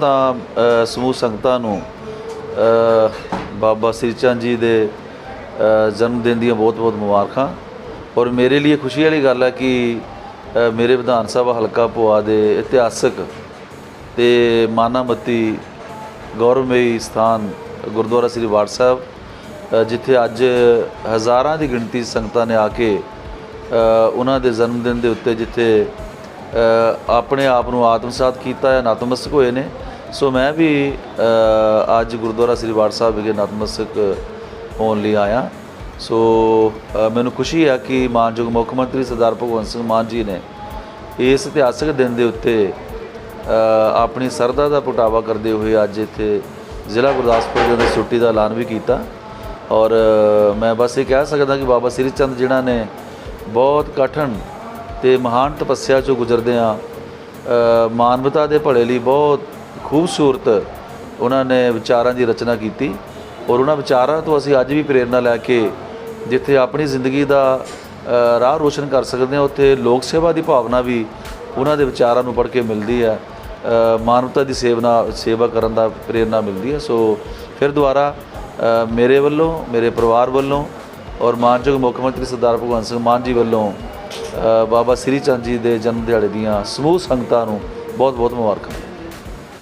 ਤਾਂ ਸਮੂਹ ਸੰਗਤਾਂ ਨੂੰ ਬਾਬਾ ਸ੍ਰੀ ਚੰਦ ਜੀ ਦੇ ਅ, ਜਨਮ ਦਿਨ ਦੀਆਂ ਬਹੁਤ-ਬਹੁਤ ਮੁਬਾਰਕਾਂ। ਔਰ ਮੇਰੇ ਲਈ ਖੁਸ਼ੀ ਵਾਲੀ ਗੱਲ ਹੈ ਕਿ ਮੇਰੇ ਵਿਧਾਨ ਸਭਾ ਹਲਕਾ ਭੋਆ ਦੇ ਇਤਿਹਾਸਕ ਤੇ ਮਾਨਾਮਤੀ ਗੌਰਵਮਈ ਸਥਾਨ ਗੁਰਦੁਆਰਾ ਸ੍ਰੀ ਵਾੜ ਸਾਹਿਬ ਜਿੱਥੇ ਅੱਜ ਹਜ਼ਾਰਾਂ ਦੀ ਗਿਣਤੀ ਸੰਗਤਾਂ ਨੇ ਆ ਕੇ ਉਹਨਾਂ ਦੇ ਜਨਮ ਦਿਨ ਦੇ ਉੱਤੇ ਜਿੱਥੇ ਆਪਣੇ ਆਪ ਨੂੰ ਆਤਮਸਾਤ ਕੀਤਾ ਹੈ, ਨਤਮਸਤਕ ਹੋਏ ਨੇ। ਸੋ ਮੈਂ ਵੀ ਅੱਜ ਗੁਰਦੁਆਰਾ ਸ੍ਰੀ ਵਾੜ ਸਾਹਿਬ ਵਿਖੇ ਨਤਮਸਤਕ ਹੋਣ ਲਈ ਆਇਆ। ਸੋ ਮੈਨੂੰ ਖੁਸ਼ੀ ਹੈ ਕਿ ਮਾਨਯੋਗ ਮੁੱਖ ਮੰਤਰੀ ਸਰਦਾਰ ਭਗਵੰਤ ਸਿੰਘ ਮਾਨ ਜੀ ਨੇ ਇਸ ਇਤਿਹਾਸਕ ਦਿਨ ਦੇ ਉੱਤੇ ਆਪਣੀ ਸਰਦਾ ਦਾ ਪੁਟਾਵਾ ਕਰਦੇ ਹੋਏ ਅੱਜ ਇੱਥੇ ਜ਼ਿਲ੍ਹਾ ਗੁਰਦਾਸਪੁਰ ਦੇ ਅੰਦਰ ਛੁੱਟੀ ਦਾ ਐਲਾਨ ਵੀ ਕੀਤਾ। ਔਰ ਮੈਂ ਬਸ ਇਹ ਕਹਿ ਸਕਦਾ ਕਿ ਬਾਬਾ ਸ੍ਰੀ ਚੰਦ ਜਿਨ੍ਹਾਂ ਨੇ ਬਹੁਤ ਕਠਨ ਤੇ ਮਹਾਨ ਤਪੱਸਿਆ ਚੋਂ ਗੁਜ਼ਰਦੇ ਆ ਮਾਨਵਤਾ ਦੇ ਭਲੇ ਲਈ ਬਹੁਤ ਖੂਬਸੂਰਤ ਉਹਨਾਂ ਨੇ ਵਿਚਾਰਾਂ ਦੀ ਰਚਨਾ ਕੀਤੀ ਔਰ ਉਹਨਾਂ ਵਿਚਾਰਾਂ ਤੋਂ ਅਸੀਂ ਅੱਜ ਵੀ ਪ੍ਰੇਰਣਾ ਲੈ ਕੇ ਜਿੱਥੇ ਆਪਣੀ ਜ਼ਿੰਦਗੀ ਦਾ ਰਾਹ ਰੋਸ਼ਨ ਕਰ ਸਕਦੇ ਹਾਂ, ਉੱਥੇ ਲੋਕ ਸੇਵਾ ਦੀ ਭਾਵਨਾ ਵੀ ਉਹਨਾਂ ਦੇ ਵਿਚਾਰਾਂ ਨੂੰ ਪੜ੍ਹ ਕੇ ਮਿਲਦੀ ਹੈ ਮਾਨਵਤਾ ਦੀ ਸੇਵਨਾ, ਸੇਵਾ ਕਰਨ ਦਾ ਪ੍ਰੇਰਣਾ ਮਿਲਦੀ ਹੈ। ਸੋ ਫਿਰ ਦੁਬਾਰਾ ਮੇਰੇ ਵੱਲੋਂ, ਮੇਰੇ ਪਰਿਵਾਰ ਵੱਲੋਂ ਔਰ ਮਾਨਯੋਗ ਮੁੱਖ ਮੰਤਰੀ ਸਰਦਾਰ ਭਗਵੰਤ ਸਿੰਘ ਮਾਨ ਜੀ ਵੱਲੋਂ ਬਾਬਾ ਸ੍ਰੀ ਚੰਦ ਜੀ ਦੇ ਜਨਮ ਦਿਹਾੜੇ ਦੀਆਂ ਸਮੂਹ ਸੰਗਤਾਂ ਨੂੰ ਬਹੁਤ ਬਹੁਤ ਮੁਬਾਰਕਾਂ।